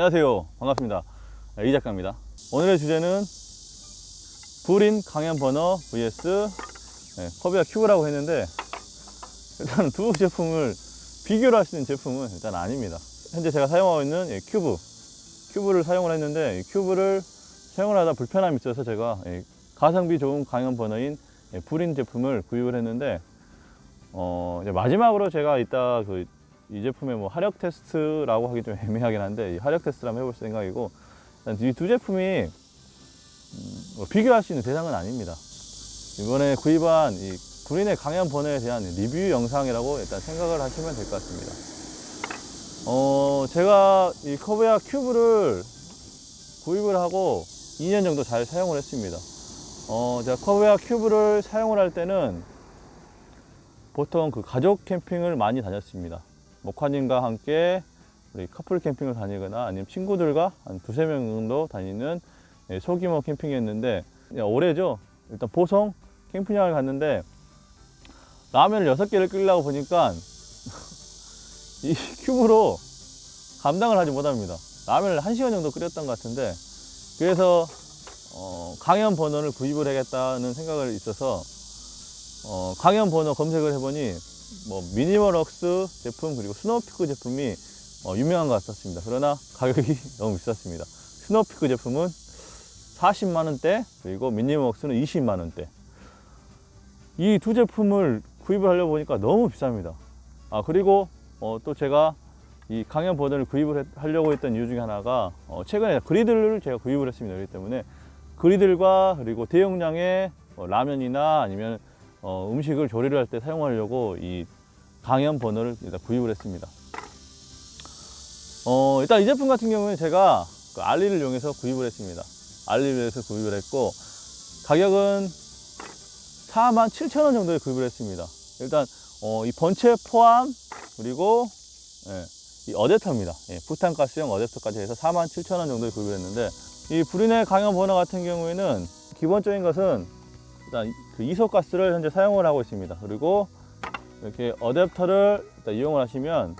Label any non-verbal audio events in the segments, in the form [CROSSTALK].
안녕하세요. 반갑습니다. 이 작가입니다. 오늘의 주제는 불인 강연 버너 vs 네, 커비아 큐브라고 했는데 일단 두 제품을 비교를 할 수 있는 제품은 일단 아닙니다. 현재 제가 사용하고 있는 이 큐브 큐브를 사용을 했는데 이 큐브를 사용을 하다 불편함이 있어서 제가 이 가성비 좋은 강연 버너인 이 불인 제품을 구입을 했는데 어, 마지막으로 제가 이따 그 이 제품의 뭐 화력 테스트라고 하기 좀 [LAUGHS] 애매하긴 한데 이 화력 테스트를 한번 해볼 생각이고 이 두 제품이 음, 뭐 비교할 수 있는 대상은 아닙니다. 이번에 구입한 이 구린의 강연 번호에 대한 리뷰 영상이라고 일단 생각을 하시면 될 것 같습니다. 어, 제가 이 커브야 큐브를 구입을 하고 2년 정도 잘 사용을 했습니다. 어, 제가 커브야 큐브를 사용을 할 때는 보통 그 가족 캠핑을 많이 다녔습니다. 목화님과 함께 우리 커플 캠핑을 다니거나 아니면 친구들과 한 두세 명 정도 다니는 예, 소규모 캠핑이었는데 예, 올해죠. 일단 보성 캠핑장을 갔는데 라면을 여섯 개를 끓이려고 보니까 [LAUGHS] 이 큐브로 감당을 하지 못합니다. 라면을 한 시간 정도 끓였던 것 같은데 그래서 어, 강연 버너를 구입을 하겠다는 생각을 있어서 어, 강연 번호 검색을 해보니 뭐 미니멀럭스 제품 그리고 스노우피크 제품이 어, 유명한 것 같았습니다. 그러나 가격이 [LAUGHS] 너무 비쌌습니다. 스노우피크 제품은 40만 원대 그리고 미니멀럭스는 20만 원대. 이 두 제품을 구입을 하려고 보니까 너무 비쌉니다. 아 그리고 어, 또 제가 이 강연 버전을 구입을 했- 하려고 했던 이유 중에 하나가 어, 최근에 그리들을 제가 구입을 했습니다. 그렇기 때문에 그리들과 그리고 대용량의 어, 라면이나 아니면 어, 음식을 조리를 할 때 사용하려고 이 강연 버너를 일단 구입을 했습니다. 어, 일단 이 제품 같은 경우는 제가 그 알리를 이용해서 구입을 했습니다. 알리를 해서 구입을 했고 가격은 4만 7천 원 정도에 구입을 했습니다. 일단 어, 이 번체 포함 그리고 예, 이 어댑터입니다. 예, 부탄가스용 어댑터까지 해서 4만 7천 원 정도에 구입을 했는데 이 불인의 강연 버너 같은 경우에는 기본적인 것은 일단 그 이소가스를 현재 사용을 하고 있습니다. 그리고 이렇게 어댑터를 일단 이용을 하시면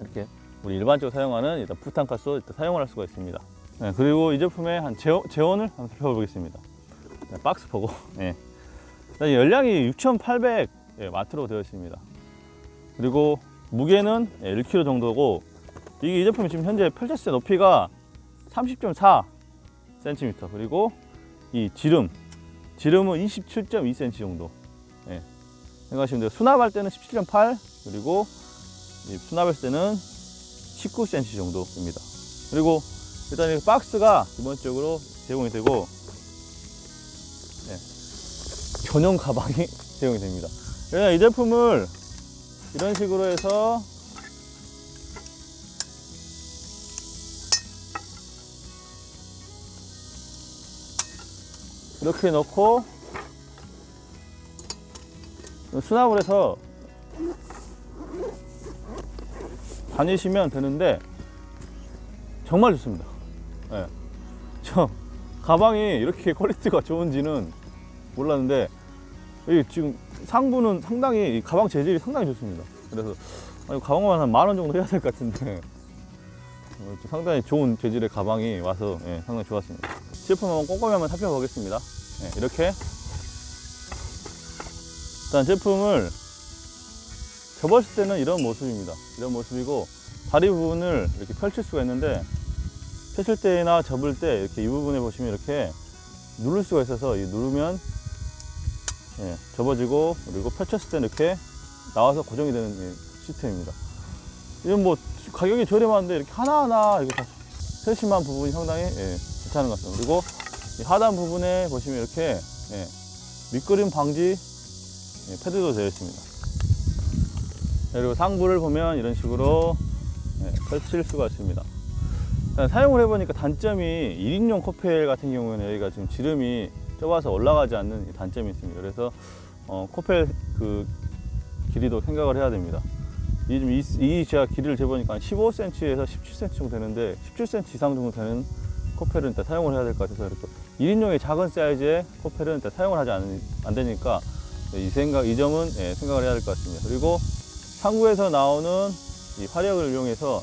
이렇게 우리 일반적으로 사용하는 일단 부탄가스 일단 사용을 할 수가 있습니다. 네, 그리고 이 제품의 한 재원, 재원을 한번 살펴보겠습니다. 네, 박스 보고. [LAUGHS] 예. 일단 열량이 6,800 예, 되어 있습니다. 그리고 무게는 예, 1kg 정도고 이게 이 제품이 지금 현재 때 높이가 30.4 cm 그리고 이 지름 지름은 27.2cm 정도. 예. 생각하시면 돼요. 수납할 때는 17.8 그리고 이 수납했을 때는 19cm 정도입니다. 그리고 일단 이 박스가 기본적으로 제공이 되고 예. 전용 가방이 [LAUGHS] 제공이 됩니다. 이 제품을 이런 식으로 해서 이렇게 넣고 수납을 해서 다니시면 되는데 정말 좋습니다. 예. 저 가방이 이렇게 퀄리티가 좋은지는 몰랐는데 이 지금 상부는 상당히 이 가방 재질이 상당히 좋습니다. 그래서 아니, 가방만 한 만 원 정도 해야 될 것 같은데 [LAUGHS] 어, 상당히 좋은 재질의 가방이 와서 예, 상당히 좋았습니다. 제품 한번 꼼꼼히 한번 살펴보겠습니다. 예, 이렇게 일단 제품을 접었을 때는 이런 모습입니다. 이런 모습이고 다리 부분을 이렇게 펼칠 수가 있는데 펼칠 때나 접을 때 이렇게 이 부분에 보시면 이렇게 누를 수가 있어서 이 누르면 예, 접어지고 그리고 펼쳤을 때 이렇게 나와서 고정이 되는 이 시스템입니다. 이건 뭐 가격이 저렴한데 이렇게 하나하나 이렇게 다 세심한 부분이 상당히 예, 괜찮은 것 같습니다. 그리고 이 하단 부분에 보시면 이렇게 예, 밑그림 방지 예, 패드도 되어 있습니다. 그리고 상부를 보면 이런 식으로 예, 펼칠 수가 있습니다. 일단 사용을 해보니까 단점이 1인용 코펠 같은 경우에는 여기가 지금 지름이 좁아서 올라가지 않는 이 단점이 있습니다. 그래서 어, 코펠 그 길이도 생각을 해야 됩니다. 이, 좀 이, 이 제가 길이를 재보니까 15cm에서 17cm 정도 되는데 17cm 이상 정도 되는 코펠은 일단 사용을 해야 될 것 같아서 이렇게 1인용의 작은 사이즈의 코펠은 일단 사용을 하지 않, 안 되니까 이 생각, 이 점은 예, 생각을 해야 될 것 같습니다. 그리고 상부에서 나오는 이 화력을 이용해서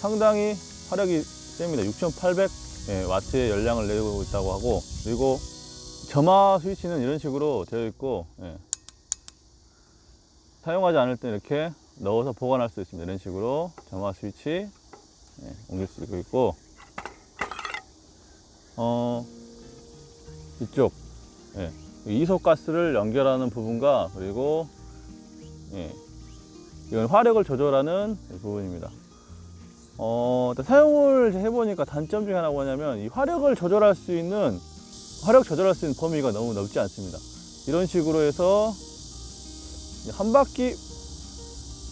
상당히 화력이 셉니다. 6,800 예, 와트의 열량을 내고 있다고 하고 그리고 점화 스위치는 이런 식으로 되어 있고 예. 사용하지 않을 때 이렇게 넣어서 보관할 수 있습니다. 이런 식으로 점화 스위치 예, 옮길 수 있고 어 이쪽 예, 이소가스를 연결하는 부분과 그리고 예, 이건 화력을 조절하는 부분입니다. 어, 사용을 해보니까 단점 중에 하나가 뭐냐면 이 화력을 조절할 수 있는 화력 조절할 수 있는 범위가 너무 넓지 않습니다. 이런 식으로 해서 한 바퀴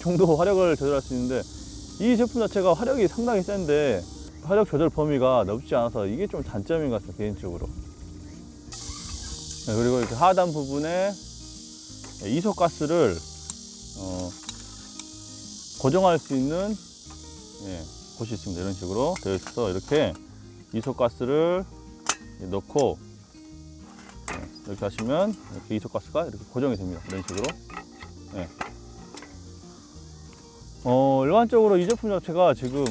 정도 화력을 조절할 수 있는데 이 제품 자체가 화력이 상당히 센데 화력 조절 범위가 넓지 않아서 이게 좀 단점인 것 같아요 개인적으로. 네, 그리고 이렇게 하단 부분에 이소가스를 어, 고정할 수 있는 예, 곳이 있습니다. 이런 식으로 되어 있어서 이렇게 이소가스를 넣고 예, 이렇게 하시면 이렇게 이소가스가 이렇게 고정이 됩니다. 이런 식으로. 예. 어, 일반적으로 이 제품 자체가 지금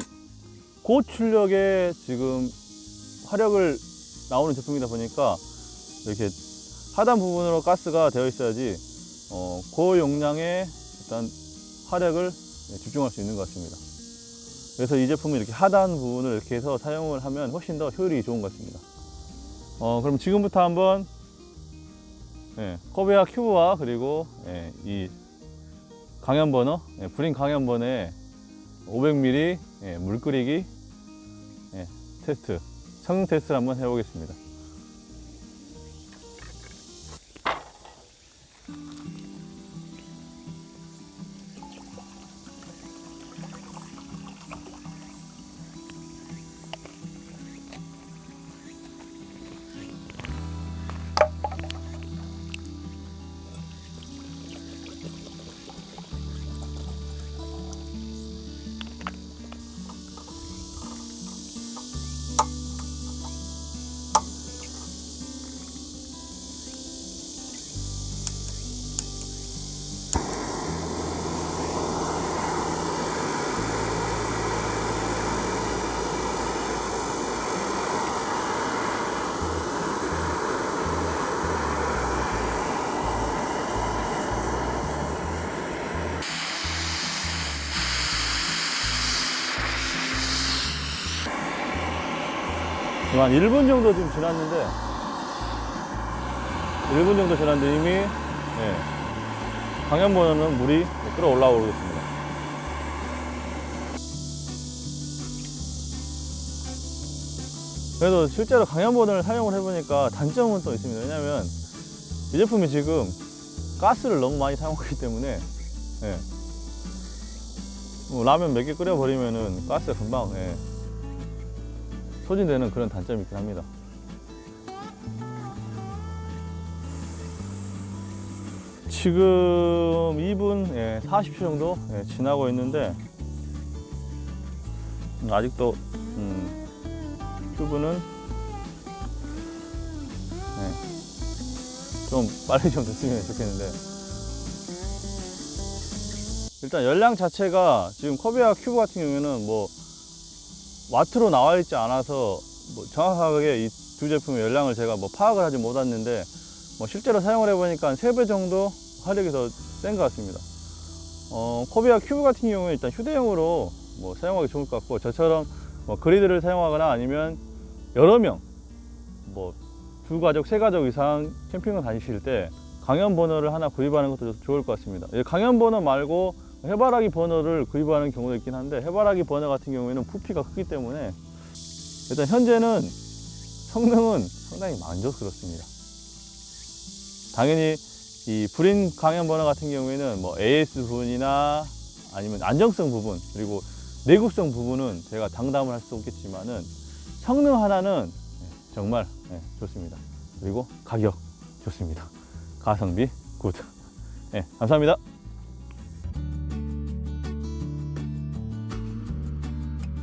고출력의 지금 화력을 나오는 제품이다 보니까 이렇게 하단 부분으로 가스가 되어 있어야지 어, 고용량의 일단 화력을 예, 집중할 수 있는 것 같습니다. 그래서 이 제품은 이렇게 하단 부분을 이렇게 해서 사용을 하면 훨씬 더 효율이 좋은 것 같습니다. 어, 그럼 지금부터 한번 예, 코베아 큐브와 그리고 예, 이 강연 버너, 예, 브링 강연 버너의 500ml 예, 물 끓이기 예, 테스트, 성능 테스트를 한번 해보겠습니다. 한 1분 정도 지금 지났는데 1분 정도 지났는데 이미 예, 강연 버너는 물이 끓어올라 오고 있습니다. 그래도 실제로 강연 버너를 사용을 해보니까 단점은 또 있습니다. 왜냐면 이 제품이 지금 가스를 너무 많이 사용하기 때문에 예, 뭐 라면 몇 개 끓여버리면은 가스가 금방 예, 소진되는 그런 단점이 있긴 합니다. 지금 2분 40초 정도 예, 지나고 있는데 음, 아직도 음, 큐브는 예, 좀 빨리 좀 됐으면 좋겠는데 일단 열량 자체가 지금 커비아 큐브 같은 경우에는 뭐 와트로 나와 있지 않아서 뭐 정확하게 이 두 제품의 열량을 제가 뭐 파악을 하지 못했는데 뭐 실제로 사용을 해보니까 한 3배 정도 화력이 더 센 것 같습니다. 어, 코비아 큐브 같은 경우에 일단 휴대용으로 뭐 사용하기 좋을 것 같고 저처럼 뭐 그리드를 사용하거나 아니면 여러 명, 뭐 두 가족, 세 가족 이상 캠핑을 다니실 때 강연 버너를 하나 구입하는 것도 좋을 것 같습니다. 이 강연 버너 말고 해바라기 버너를 구입하는 경우도 있긴 한데 해바라기 버너 같은 경우에는 부피가 크기 때문에 일단 현재는 성능은 상당히 만족스럽습니다. 당연히 이 불인 강연 버너 같은 경우에는 뭐 AS 부분이나 아니면 안정성 부분 그리고 내구성 부분은 제가 장담을 할 수 없겠지만은 성능 하나는 정말 예, 좋습니다. 그리고 가격 좋습니다. 가성비 굿. 예, 감사합니다.